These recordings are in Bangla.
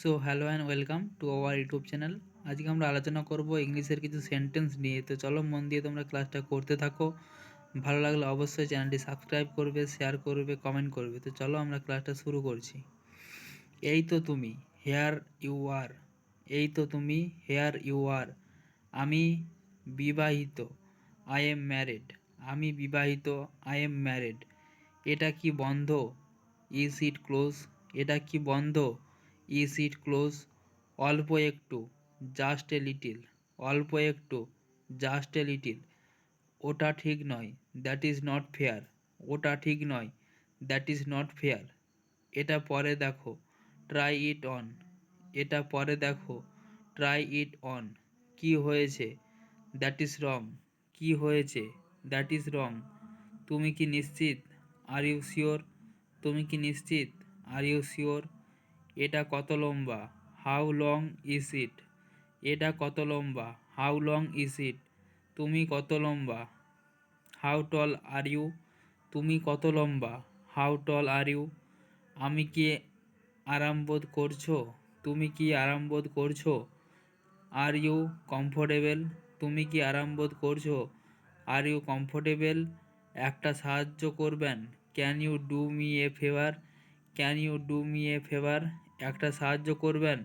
So hello and welcome to our YouTube channel আজকে আমরা আলোচনা করব ইংলিশের কিছু সেন্টেন্স নিয়ে। তো চলো, মন দিয়ে তোমরা ক্লাসটা করতে থাকো। ভালো লাগলে অবশ্যই চ্যানেলটি সাবস্ক্রাইব করবে শেয়ার করবে কমেন্ট করবে। তো চলো, আমরা ক্লাসটা শুরু করছি। এই তো তুমি হেয়ার ইউ আর এই তো তুমি হেয়ার ইউ আর আমি বিবাহিত আই এম ম্যারিড আমি বিবাহিত আই এম ম্যারিড এটা কি বন্ধ? ইজ ইট ক্লোজ এটা কি বন্ধ? ইজ ইট ক্লোজ, অল্প একটু, জাস্ট এ লিটিল, অল্প একটু, জাস্ট এ লিটিল। ওটা ঠিক নয়, দ্যাট ইজ নট ফেয়ার। ওটা ঠিক নয়, দ্যাট ইজ নট ফেয়ার। এটা পরে দেখো, ট্রাই ইট অন। এটা পরে দেখো, ট্রাই ইট অন। কি হয়েছে? That is wrong. কি হয়েছে? That is wrong. তুমি কি নিশ্চিত? Are you sure? তুমি কি নিশ্চিত? Are you sure? এটা কত লম্বা? হাউ লং ইজ ইট এটা কত লম্বা? হাউ লং ইজ ইট তুমি কত লম্বা? হাউ টল আর ইউ তুমি কত লম্বা? হাউ টল আর ইউ আমি কি আরাম বোধ করছ? তুমি কি আরাম বোধ করছ? আর ইউ কমফোর্টেবল তুমি কি আরাম বোধ করছ? আর ইউ কমফোর্টেবল একটা সাহায্য করবেন। Can you do me a favour can you do me a favour একটা সাহায্য করবেন?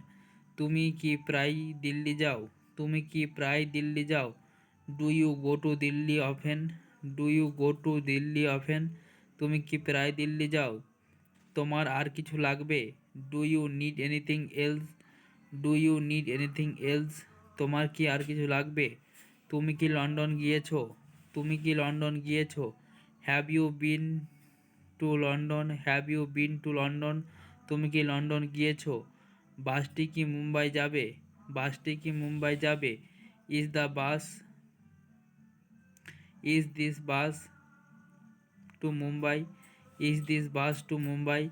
তুমি কি প্রায় দিল্লি যাও? তুমি কি প্রায় দিল্লি যাও? Do you go to Delhi often do you go to Delhi often তুমি কি প্রায় দিল্লি যাও? তোমার আর কিছু লাগবে? Do you need anything else do you need anything else তোমার কি আর কিছু লাগবে? তুমি কি লন্ডন গিয়েছো? তুমি কি লন্ডন গিয়েছো? Have you been to London have you been to London তুমি কি লন্ডন গিয়েছো? বাসটি কি মুম্বাই যাবে? বাসটি কি মুম্বাই যাবে? Is the bus, is this bus to Mumbai? Is this bus to Mumbai?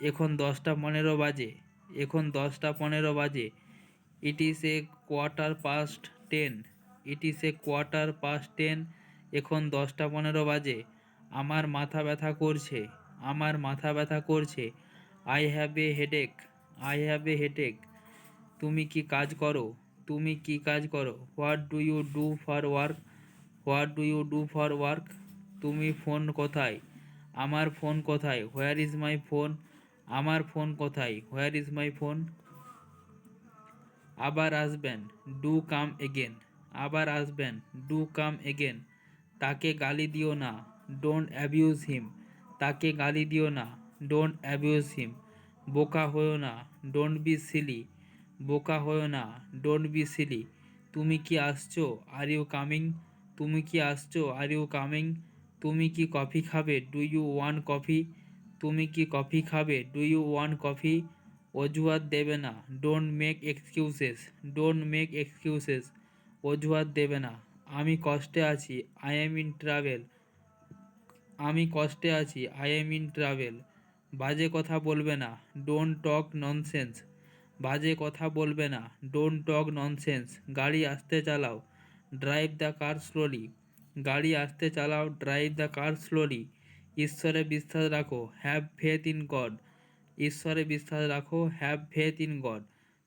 এখন দশটা পনেরো বাজে। এখন দশটা পনেরো বাজে। It is a quarter past ten. It is a quarter past ten. এখন দশটা পনেরো বাজে। আমার মাথা ব্যথা করছে। আমার মাথা ব্যথা করছে। I have a headache I have a headache তুমি কি কাজ করো? তুমি কি কাজ করো? What do you do for work what do you do for work তুমি ফোন কোথায়? আমার ফোন কোথায়? হোয়ার ইজ মাই ফোন আমার ফোন কোথায়? হোয়ার ইজ মাই ফোন আবার আসবেন। ডু কাম এগেন আবার আসবেন। ডু কাম এগেন তাকে গালি দিও না। ডোন্ট অ্যাবিউজ হিম তাকে গালি দিও না। ডোন্ট অ্যাবিউজ হিম বোকা হয়েও না। ডোন্ট বি সিলি বোকা হয়েও না। ডোন্ট বি সিলি তুমি কি আসছো? আর ইউ কামিং তুমি কি আসছো? আর ইউ কামিং তুমি কি কফি খাবে? ডু ইউ ওয়ান কফি তুমি কি কফি খাবে? ডু ইউ ওয়ান কফি অজুহাত দেবে না। Don't make excuses don't make excuses অজুহাত দেবে না। আমি কষ্টে আছি। আই এম ইন ট্রাভেল আমি কষ্টে আছি। আই এম ইন ট্রাভেল বাজে কথা বলবে না ডোন্ট টক ননসেন্স বাজে কথা বলবে না ডোন্ট টক ননসেন্স গাড়ি আসতে চালাও ড্রাইভ দ্য কার স্লোলি গাড়ি আসতে চালাও ড্রাইভ দ্য কার স্লোলি ঈশ্বরে বিশ্বাস রাখো হ্যাভ ফেথ ইন গড ঈশ্বরে বিশ্বাস রাখো হ্যাভ ফেথ ইন গড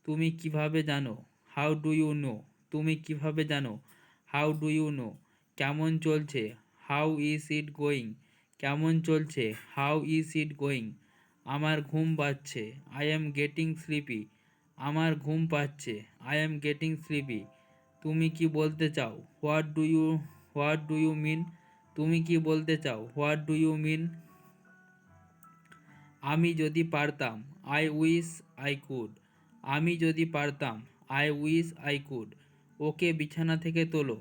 তুমি কীভাবে জানো? হাউ ডু ইউ নো তুমি কীভাবে জানো? হাউ ডু ইউ নো কেমন চলছে? হাউ ইজ ইট গোয়িং কেমন চলছে? হাউ ইজ ইট গোয়িং আমার ঘুম পাচ্ছে। আই এম গেটিং স্লিপি আমার ঘুম পাচ্ছে। আই এম গেটিং স্লিপি তুমি কি বলতে চাও? What do you what do you mean তুমি কি বলতে চাও? হোয়াট ডু ইউ মিন আমি যদি পারতাম আই উইস আই কুড আমি যদি পারতাম আই উইস আই কুড ওকে বিছানা থেকে তোলো।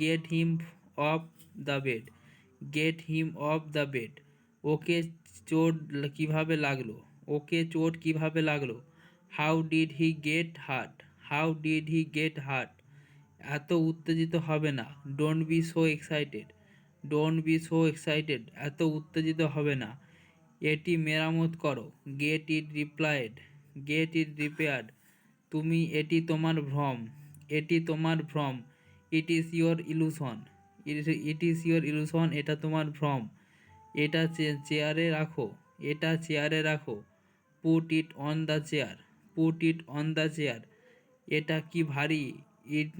Get him off the bed get him off the bed ওকে চোট কীভাবে লাগল? ওকে চোট কীভাবে লাগল? How did he get hurt how did he get hurt এত উত্তেজিত হবে না। Don't be so excited don't be so excited এত উত্তেজিত হবে না। এটি মেরামত করো। Get it replied get it repaired তুমি এটি তোমার ভ্রম। এটি তোমার ভ্রম। It is your illusion it is your illusion এটা তোমার ভ্রম। এটা চেয়ারে রাখো, এটা চেয়ারে রাখো। Put it on the chair put it on the chair এটা কি ভারী? It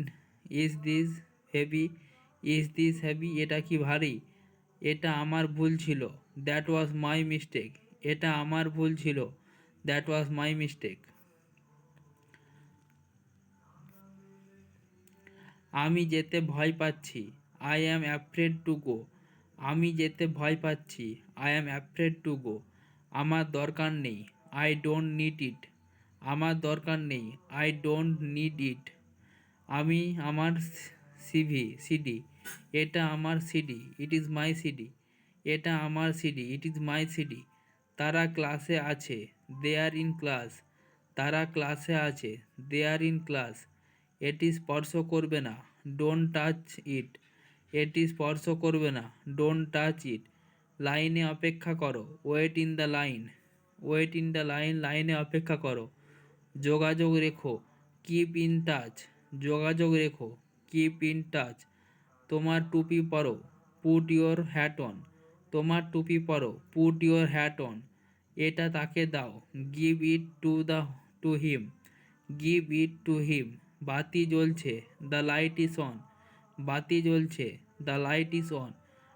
is this heavy is this heavy এটা কি ভারী? এটা আমার ভুল ছিল। দ্যাট ওয়াজ মাই মিস্টেক এটা আমার ভুল ছিল। দ্যাট ওয়াজ মাই মিস্টেক আমি যেতে ভয় পাচ্ছি। I am afraid to go আমি যেতে ভয় পাচ্ছি। I am afraid to go আমার দরকার নেই। আই ডোন্ট নিড ইট আমার দরকার নেই। আই ডোন্ট নিড ইট আমি আমার সিভি সিডি এটা আমার CD it is my CD এটা আমার CD it is my CD তারা ক্লাসে আছে। দে আর ইন ক্লাস তারা ক্লাসে আছে। দে আর ইন ক্লাস এটি স্পর্শ করবে না। ডোন্ট টাচ ইট এটি স্পর্শ করবে না। ডোন্ট টাচ ইট লাইনে অপেক্ষা করো। Wait in the line wait in the line লাইনে অপেক্ষা করো। যোগাযোগ রেখো। কিপ ইন টাচ যোগাযোগ রেখো। কিপ ইন টাচ তোমার টুপি পরো। পুট ইওর হ্যাট অন তোমার টুপি পরো। পুট ইওর হ্যাট অন এটা তাকে দাও। Give it to the to him give it to him বাতি জ্বলছে। দ্য লাইট ইজ অন বাতি জ্বলছে। দ্য লাইট ইজ অন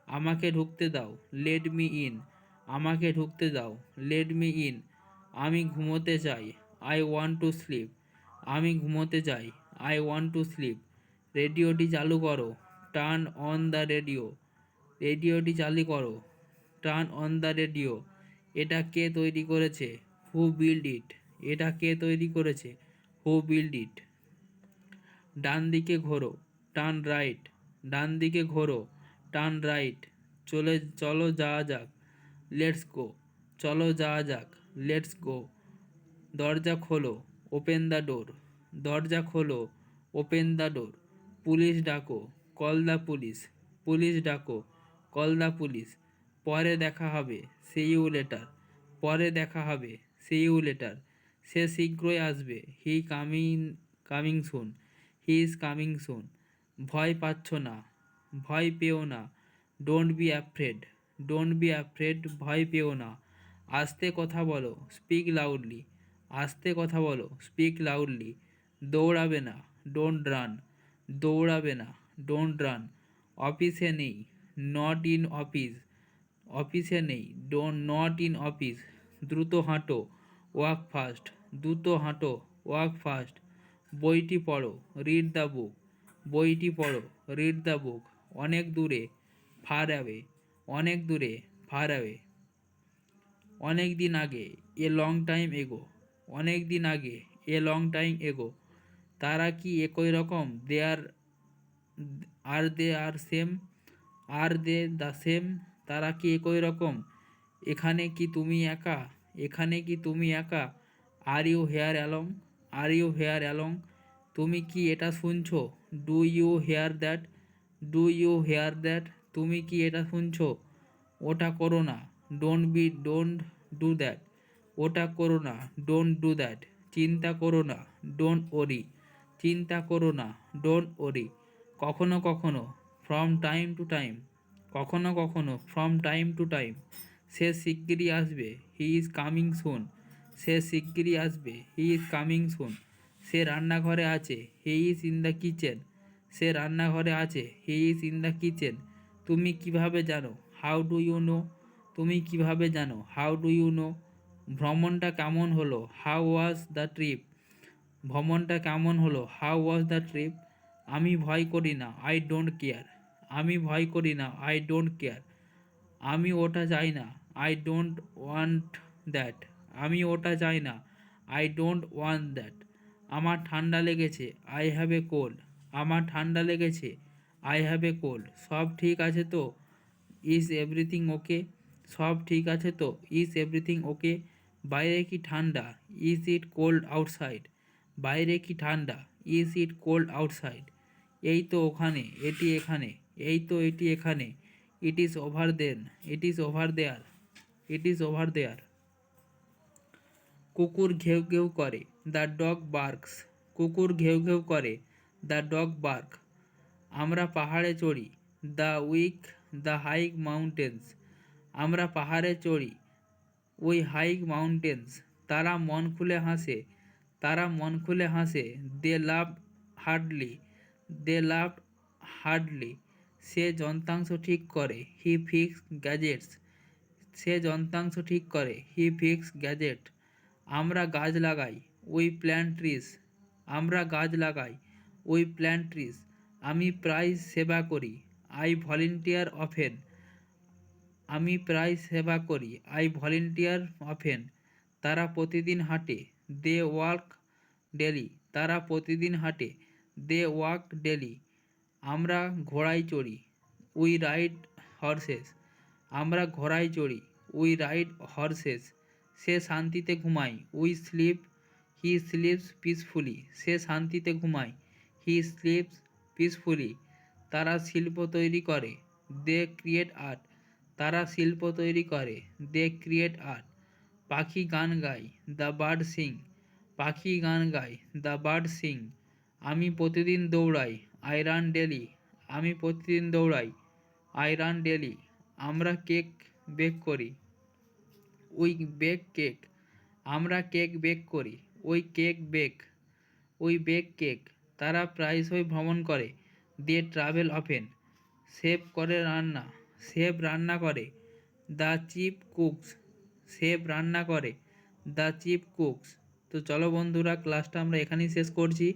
আমাকে ঢুকতে দাও। লেট মি ইন আমাকে ঢুকতে দাও। লেট মি ইন আমি ঘুমোতে চাই। আই ওয়ান্ট টু স্লিপ আমি ঘুমোতে চাই। আই ওয়ান্ট টু স্লিপ রেডিওটি চালু করো। টার্ন অন দ্য রেডিও রেডিওটি চালু করো। টার্ন অন দ্য রেডিও এটা কে তৈরি করেছে? হু বিল্ড ইট এটা কে তৈরি করেছে? হু বিল্ড ইট ডান দিকে ঘোরো। টার্ন রাইট ডান দিকে ঘোরো টার্ন রাইট চলে, চলো যাওয়া যাক লেটস গো চলো যাওয়া যাক লেটস গো দরজা খোলো ওপেন দ্য ডোর দরজা খোলো ওপেন দ্য ডোর পুলিশ ডাকো কল দ্য পুলিশ পুলিশ ডাকো কল দ্য পুলিশ পরে দেখা হবে সে ইউ লেটার পরে দেখা হবে সে ইউ লেটার সে শীঘ্রই আসবে he coming coming soon he is coming soon ভয় পাচ্ছ না, ভয় পেও না। Don't be afraid don't be afraid ভয় পেও না। আস্তে কথা বলো স্পিক লাউডলি আস্তে কথা বলো স্পিক লাউডলি দৌড়াবে না ডোন্ট রান দৌড়াবে না ডোন্ট রান অফিসে নেই নট ইন অফিস অফিসে নেই ডোন্ট নট ইন অফিস দ্রুত হাঁটো ওয়াক ফাস্ট দ্রুত হাঁটো ওয়াক ফাস্ট বইটি পড়ো রিড দ্য বুক বইটি পড়ো রিড দ্য বুক অনেক দূরে ফার অ্যাওয়ে অনেক দূরে ফার অ্যাওয়ে অনেক দিন আগে, এ লং টাইম এগো অনেক দিন আগে, এ লং টাইম এগো তারা কি একই রকম? They are are they are same are they the same তারা কি একই রকম? এখানে কি তুমি একা? এখানে কি তুমি একা? Are you here along are you here along তুমি কি এটা শুনছো? Do you hear that do you hear that তুমি কি এটা শুনছো? ওটা করো না। Don't be don't do that ওটা করো না। ডোন্ট ডু দ্যাট চিন্তা করো না। ডোন্ট ওরি চিন্তা করো না। ডোন্ট ওরি কখনো কখনো ফ্রম টাইম টু টাইম কখনো কখনো ফ্রম টাইম টু টাইম সে শিগগিরই আসবে। হি ইজ কামিং সুন সে শিগগিরই আসবে। হি ইজ কামিং সুন সে রান্নাঘরে আছে he is in the kitchen. সে রান্নাঘরে আছে he is in the kitchen. তুমি কীভাবে জানো? How do you know? তুমি কীভাবে জানো? How do you know? ভ্রমণটা কেমন হলো? How was the trip? ভ্রমণটা কেমন হলো? How was the trip? আমি ভয় করি না, আই ডোন্ট কেয়ার। আমি ভয় করি না, আই ডোন্ট কেয়ার। আমি ওটা চাই না, আই ডোন্ট ওয়ান্ট দ্যাট। আমি ওটা চাই না, আই ডোন্ট ওয়ান্ট দ্যাট। আমার ঠান্ডা লেগেছে আই হ্যাভ এ কোল্ড আমার ঠান্ডা লেগেছে আই হ্যাভ এ কোল্ড সব ঠিক আছে তো? ইজ এভরিথিং ওকে সব ঠিক আছে তো? ইজ এভরিথিং ওকে বাইরে কি ঠান্ডা? ইজ ইট কোল্ড আউটসাইড বাইরে কি ঠান্ডা? ইজ ইট কোল্ড আউটসাইড এই তো ওখানে, এটি এখানে, এই তো এটি এখানে। It is over then it is over there it is over there কুকুর ঘেউ ঘেউ করে দ্য ডগ বার্কস কুকুর ঘেউ ঘেউ করে দ্য ডগ বার্ক আমরা পাহাড়ে চড়ি the week the hike mountains আমরা পাহাড়ে চড়ি, ওই হাইক মাউন্টেন্স তারা মন খুলে হাসে, তারা মন খুলে হাসে দে লাভ হার্ডলি দে লাভ হার্ডলি সে যন্ত্রাংশ ঠিক করে হি ফিক্স গ্যাজেটস সে যন্ত্রাংশ ঠিক করে হি ফিক্স গ্যাজেট আমরা গাছ লাগাই উই প্ল্যান্ট ট্রিস আমরা গাছ লাগাই উই প্ল্যান্ট ট্রিস আমি প্রায় সেবা করি, আই ভলেন্টিয়ার অফেন। আমি প্রায় সেবা করি, আই ভলেন্টিয়ার অফেন। তারা প্রতিদিন হাঁটে, দে ওয়ার্ক ডেলি। তারা প্রতিদিন হাঁটে, দে ওয়াক ডেলি। আমরা ঘোড়ায় চড়ি, উই রাইড হর্সেস। আমরা ঘোড়ায় চড়ি, উই রাইড হর্সেস। সে শান্তিতে ঘুমায়। We sleep, he sleeps peacefully. সে শান্তিতে ঘুমায়, হি স্লিপস পিসফুলি। তারা শিল্প তৈরি করে, দে ক্রিয়েট আর্ট। তারা শিল্প তৈরি করে, দে ক্রিয়েট আর্ট। পাখি গান গায়, দ্য বার্ড সিং। পাখি গান গায়, দ্য বার্ড সিং। আমি প্রতিদিন দৌড়াই আই রান ডেলি। আমি প্রতিদিন দৌড়াই আই রান ডেলি। আমরা কেক বেক করি। We bake cake. আমরা কেক বেক করি, we cake bake, we bake cake. তারা প্রায়শই ভ্রমণ করে দে ট্রাভেল অফেন। সেভ করে রান্না, সেভ রান্না করে, দ্য চিপ কুকস। সেভ রান্না করে, দ্য চিপ কুকস। তো চলো বন্ধুরা ক্লাসটা আমরা এখানেই শেষ করছি।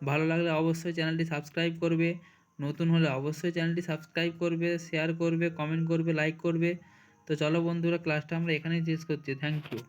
ভালো লাগলে অবশ্যই চ্যানেলটি সাবস্ক্রাইব করবে। নতুন হলে অবশ্যই চ্যানেলটি সাবস্ক্রাইব করবে শেয়ার করবে কমেন্ট করবে লাইক করবে। তো চলো বন্ধুরা ক্লাসটা আমরা এখানেই শেষ করছি। Thank you